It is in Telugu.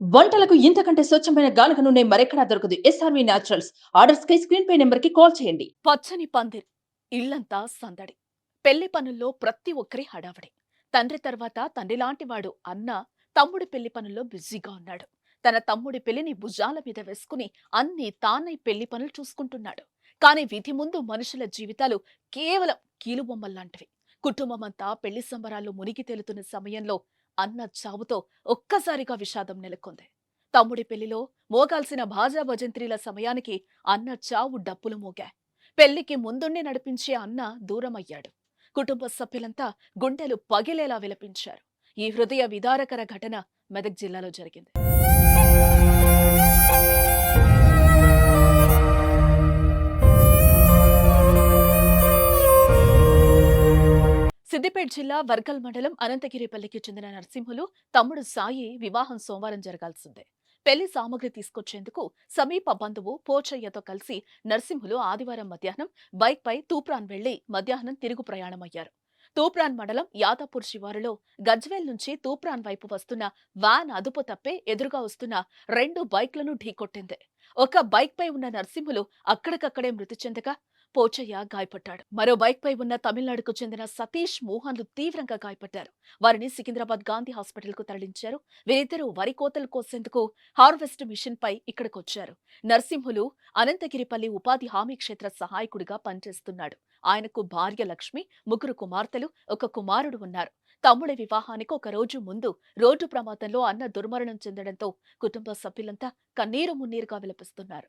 వంటలకు ఇంతకంటే స్వచ్ఛమైన గానుగ నూనె మరెక్కడా దొరకదు. ఎస్ఆర్వి న్యాచురల్స్ ఆర్డర్స్ కై స్క్రీన్ పే నెంబర్కి కాల్ చేయండి. పచ్చని పందిర్ ఇల్లంతా సందడి. పెళ్ళి పనుల్లో ప్రతి ఒక్కరి హడావడి. తండ్రి తర్వాత తండ్రి లాంటివాడు అన్న తమ్ముడి పెళ్ళి పనుల్లో బిజీగా ఉన్నాడు. తన తమ్ముడి పెళ్ళిని భుజాల మీద వేసుకుని అన్ని తానై పెళ్ళి పనులు చూసుకుంటున్నాడు. కానీ విధి ముందు మనుషుల జీవితాలు కేవలం కీలుబొమ్మల్లాంటివి. కుటుంబమంతా పెళ్ళి సంబరాల్లో మునిగి తేలుతున్న సమయంలో అన్న చావుతో ఒక్కసారిగా విషాదం నెలకొంది. తమ్ముడి పెళ్ళిలో మోగాల్సిన భాజా భజంత్రీల సమయానికి అన్న చావు డప్పులు మోగా. పెళ్ళికి ముందుండి నడిపించే అన్న దూరమయ్యాడు. కుటుంబ సభ్యులంతా గుండెలు పగిలేలా విలపించారు. ఈ హృదయ విదారకర ఘటన మెదక్ జిల్లాలో జరిగింది. సిద్దిపేట జిల్లా వర్గల్ మండలం అనంతగిరిపల్లికి చెందిన నరసింహులు తమ్ముడు సాయి వివాహం సోమవారం జరగాల్సిందే. పెళ్ళి సామగ్రి తీసుకొచ్చేందుకు సమీప బంధువు పోచయ్యతో కలిసి నరసింహులు ఆదివారం మధ్యాహ్నం బైక్పై తూప్రాన్ వెళ్ళి మధ్యాహ్నం తిరుగు ప్రయాణమయ్యారు. తూప్రాన్ మండలం యాదాపూర్ శివారులో గజ్వేల్ నుంచి తూప్రాన్ వైపు వస్తున్న వ్యాన్ అదుపు తప్పే ఎదురుగా వస్తున్న రెండు బైక్లను ఢీకొట్టింది. ఒక బైక్పై ఉన్న నరసింహులు అక్కడికక్కడే మృతి చెందగా పోచయ్య గాయపడ్డాడు. మరో బైక్ పై ఉన్న తమిళనాడుకు చెందిన సతీష్ మోహన్లు తీవ్రంగా గాయపడ్డారు. వారిని సికింద్రాబాద్ గాంధీ హాస్పిటల్కు తరలించారు. వీరిద్దరూ వరి కోతలు కోసేందుకు హార్వెస్ట్ మిషన్ పై ఇక్కడికొచ్చారు. నరసింహులు అనంతగిరిపల్లి ఉపాధి హామీ క్షేత్ర సహాయకుడిగా పనిచేస్తున్నాడు. ఆయనకు భార్య లక్ష్మి ముగ్గురు కుమార్తెలు ఒక కుమారుడు ఉన్నారు. తమ్ముడి వివాహానికి ఒక రోజు ముందు రోడ్డు ప్రమాదంలో అన్న దుర్మరణం చెందడంతో కుటుంబ సభ్యులంతా కన్నీరు మున్నీరుగా విలపిస్తున్నారు.